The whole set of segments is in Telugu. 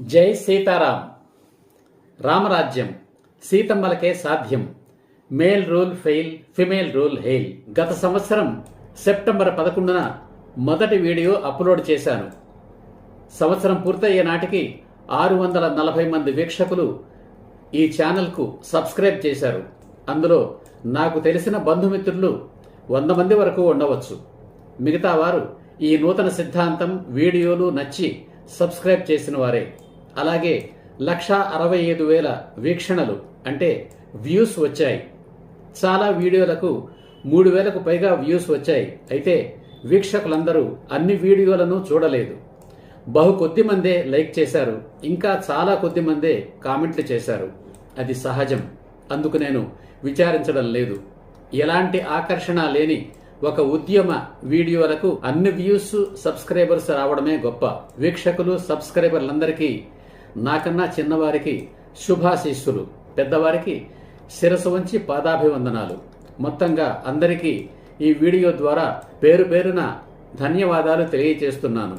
జై సీతారాం. రామరాజ్యం. సీతమ్మలకే సాధ్యం. Male rule fail female rule hail. గత సంవత్సరం సెప్టెంబర్ పదకొండున మొదటి వీడియో అప్లోడ్ చేశాను. సంవత్సరం పూర్తయ్యే నాటికి ఆరు వందల నలభై మంది వీక్షకులు ఈ ఛానల్కు సబ్స్క్రైబ్ చేశారు. అందులో నాకు తెలిసిన బంధుమిత్రులు వంద మంది వరకు ఉండవచ్చు. మిగతా వారు ఈ నూతన సిద్ధాంతం వీడియోలు నచ్చి సబ్స్క్రైబ్ చేసిన వారే. అలాగే లక్షా అరవై ఐదు వేల వీక్షణలు అంటే వ్యూస్ వచ్చాయి. చాలా వీడియోలకు మూడు వేలకు పైగా వ్యూస్ వచ్చాయి. అయితే వీక్షకులందరూ అన్ని వీడియోలను చూడలేదు. బహు కొద్ది మందే లైక్ చేశారు. ఇంకా చాలా కొద్ది మందే కామెంట్లు చేశారు. అది సహజం. అందుకు నేను విచారించడం లేదు. ఎలాంటి ఆకర్షణ లేని ఒక ఉద్యమ వీడియోలకు అన్ని వ్యూస్ సబ్స్క్రైబర్స్ రావడమే గొప్ప. వీక్షకులు సబ్స్క్రైబర్లందరికీ నాకన్నా చిన్నవారికి శుభాశీస్సులు. పెద్దవారికి శిరసు వంచి పాదాభివందనాలు. మొత్తంగా అందరికీ ఈ వీడియో ద్వారా పేరు పేరున ధన్యవాదాలు తెలియజేస్తున్నాను.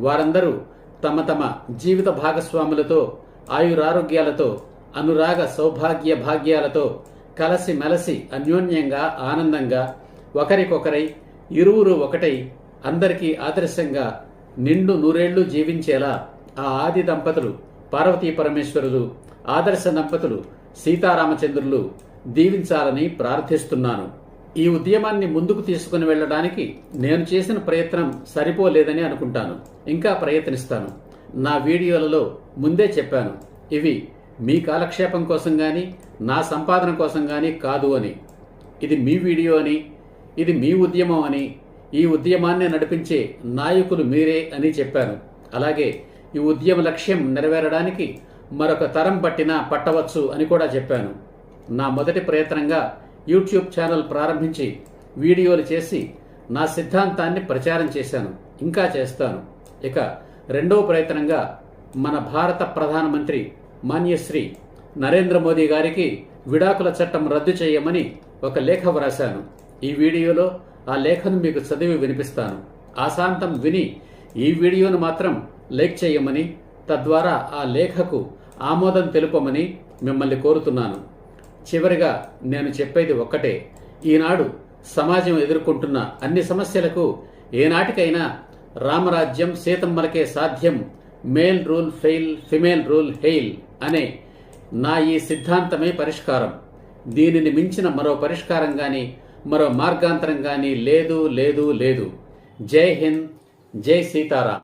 వారందరూ తమ తమ జీవిత భాగస్వాములతో ఆయురారోగ్యాలతో అనురాగ సౌభాగ్య భాగ్యాలతో కలసి మెలసి అన్యోన్యంగా ఆనందంగా ఒకరికొకరై ఇరువురు ఒకటై అందరికీ ఆదర్శంగా నిండు నూరేళ్ళు జీవించేలా ఆ ఆది దంపతులు పార్వతీ పరమేశ్వరులు ఆదర్శ దంపతులు సీతారామచంద్రులు దీవించాలని ప్రార్థిస్తున్నాను. ఈ ఉద్యమాన్ని ముందుకు తీసుకుని వెళ్ళడానికి నేను చేసిన ప్రయత్నం సరిపోలేదని అనుకుంటాను. ఇంకా ప్రయత్నిస్తాను. నా వీడియోలలో ముందే చెప్పాను. ఇవి మీ కాలక్షేపం కోసం కానీ నా సంపాదన కోసం కానీ కాదు అని. ఇది మీ వీడియో అని ఇది మీ ఉద్యమం అని ఈ ఉద్యమాన్ని నడిపించే నాయకులు మీరే అని చెప్పాను. అలాగే ఈ ఉద్యమ లక్ష్యం నెరవేరడానికి మరొక తరం పట్టినా పట్టవచ్చు అని కూడా చెప్పాను. నా మొదటి ప్రయత్నంగా యూట్యూబ్ ఛానల్ ప్రారంభించి వీడియోలు చేసి నా సిద్ధాంతాన్ని ప్రచారం చేశాను. ఇంకా చేస్తాను. ఇక రెండవ ప్రయత్నంగా మన భారత ప్రధానమంత్రి మాన్యశ్రీ నరేంద్ర మోదీ గారికి విడాకుల చట్టం రద్దు చేయమని ఒక లేఖ వ్రాశాను. ఈ వీడియోలో ఆ లేఖను మీకు చదివి వినిపిస్తాను. ఆశాంతం విని ఈ వీడియోను మాత్రం లైక్ చేయమని తద్వారా ఆ లేఖకు ఆమోదం తెలుపమని మిమ్మల్ని కోరుతున్నాను. చివరిగా నేను చెప్పేది ఒక్కటే. ఈనాడు సమాజం ఎదుర్కొంటున్న అన్ని సమస్యలకు ఏనాటికైనా రామరాజ్యం సీతమ్మలకే సాధ్యం. Male rule fail female rule hail అనే నా ఈ సిద్ధాంతమే పరిష్కారం. దీనిని మించిన మరో పరిష్కారం కానీ మరో మార్గాంతరం కానీ లేదు లేదు లేదు. జై హింద్ జై సీతారాం.